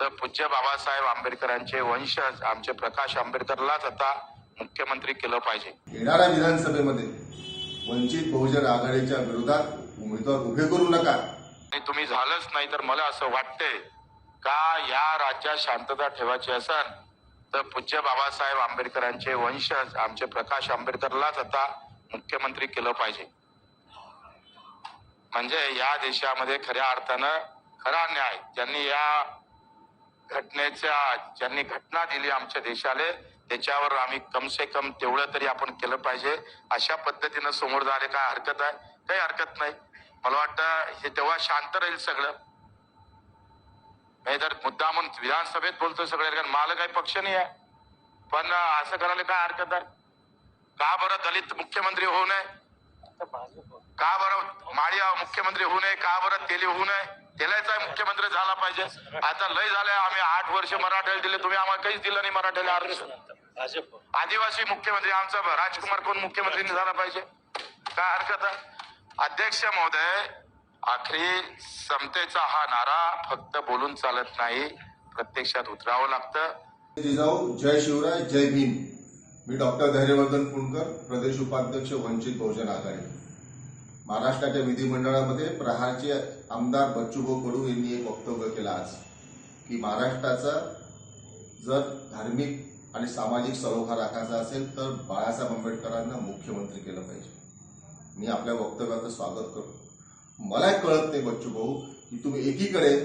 तर पूज्य बाबासाहेब आंबेडकरांचे वंशज आमचे प्रकाश आंबेडकरलाच आता मुख्यमंत्री केलं पाहिजे. येणाऱ्या विधानसभेमध्ये वंचित बहुजन आघाडीच्या विरोधात उमेदवार उभे करू नका. आणि तुम्ही झालंच नाही तर मला असं वाटतंय का या राज्यात शांतता ठेवायची असेल तर पूज्य बाबासाहेब आंबेडकरांचे वंशज आमचे प्रकाश आंबेडकरलाच आता मुख्यमंत्री केलं पाहिजे. म्हणजे या देशामध्ये खऱ्या अर्थानं खरा न्याय ज्यांनी या घटनेच्या ज्यांनी घटना दिली आमच्या देशाला त्याच्यावर आम्ही कमसे कम तेवढं तरी आपण केलं पाहिजे. अशा पद्धतीनं समोर जायला काय हरकत आहे? काही हरकत नाही. मला वाटतं हे तेव्हा शांत राहील सगळं. नाही तर मुद्दा म्हणून विधानसभेत बोलतो सगळे कारण मला काही पक्ष नाही आहे. पण असं करायला काय हरकत आहे? का बरं दलित मुख्यमंत्री होऊ नये? का बरं माळी मुख्यमंत्री होऊ नये? का बरं तेली होऊ नये? तेलाचा मुख्यमंत्री झाला पाहिजे. आता लय झालंय. आम्ही आठ वर्ष मराठ्याला दिले. तुम्ही आम्हाला काहीच दिलं नाही मराठ्याला भाजप आदिवासी मुख्यमंत्री आमचा राजकुमार कोण मुख्यमंत्री झाला पाहिजे? काय हरकत आहे? अध्यक्ष महोदय आखरी समतेचा हा नारा फक्त बोलून चालत नाही. प्रत्यक्षात उतरावं लागतं. जय शिवराय जय भीम. मी डॉक्टर धैर्यवर्धन पुणकर प्रदेश उपाध्यक्ष वंचित बहुजन आघाडी. महाराष्ट्राच्या विधिमंडळामध्ये प्रहारचे आमदार बच्चूभाऊ कडू यांनी एक वक्तव्य केलं आज की महाराष्ट्राचा जर धार्मिक आणि सामाजिक सलोखा राखायचा असेल तर बाळासाहेब आंबेडकरांना मुख्यमंत्री केलं पाहिजे. मी आपल्या वक्तव्याचं स्वागत करतो. मला एक कळत नाही बच्चूभाऊ की तुम्ही एकीकडे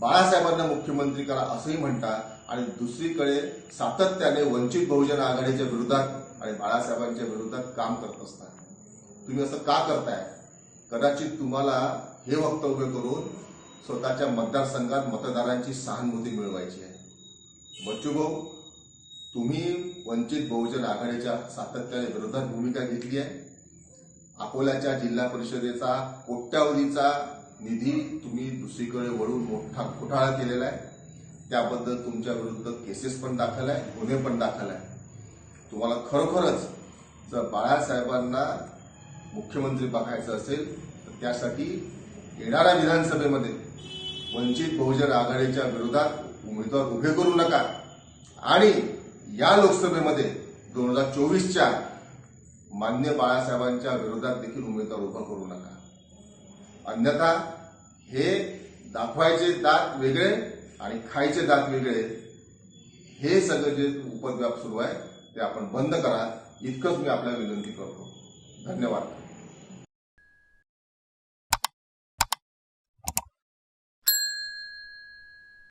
बाळासाहेबांना मुख्यमंत्री करा असंही म्हणता आणि दुसरीकडे सातत्याने वंचित बहुजन आघाडीच्या विरोधात आणि बाळासाहेबांच्या विरोधात काम करत असता तुम्ही असं का करताय? कदाचित तुम्हाला हे वक्तव्य करून स्वतःच्या मतदारसंघात मतदारांची सहानुभूती मिळवायची आहे. बच्चूभाऊ तुम्ही वंचित बहुजन आघाडीच्या सातत्याने विरोधात भूमिका घेतली आहे. अकोल्याच्या जिल्हा परिषदेचा कोट्यावधीचा निधी तुम्ही दुसरीकडे वळून मोठा घोटाळा केलेला आहे. त्याबद्दल तुमच्या विरुद्ध केसेस पण दाखल आहे गुन्हे पण दाखल आहे तुम्हाला खरोखरच जर बाळासाहेबांना मुख्यमंत्री बघायचं असेल तर त्यासाठी येणाऱ्या विधानसभेमध्ये वंचित बहुजन आघाडीच्या विरोधात उमेदवार उभे करू नका. आणि या लोकसभेमध्ये दोन हजार चोवीसच्या मान्य बाळासाहेबांच्या विरोधात देखील उमेदवार उभा करू नका. अन्यथा हे दाखवायचे दात वेगळे आणि खायचे दात वेगळे हे सगळं जे उपद्व्याप सुरू आहे ते आपण बंद करा. इतकंच मी आपल्याला विनंती करतो. धन्यवाद.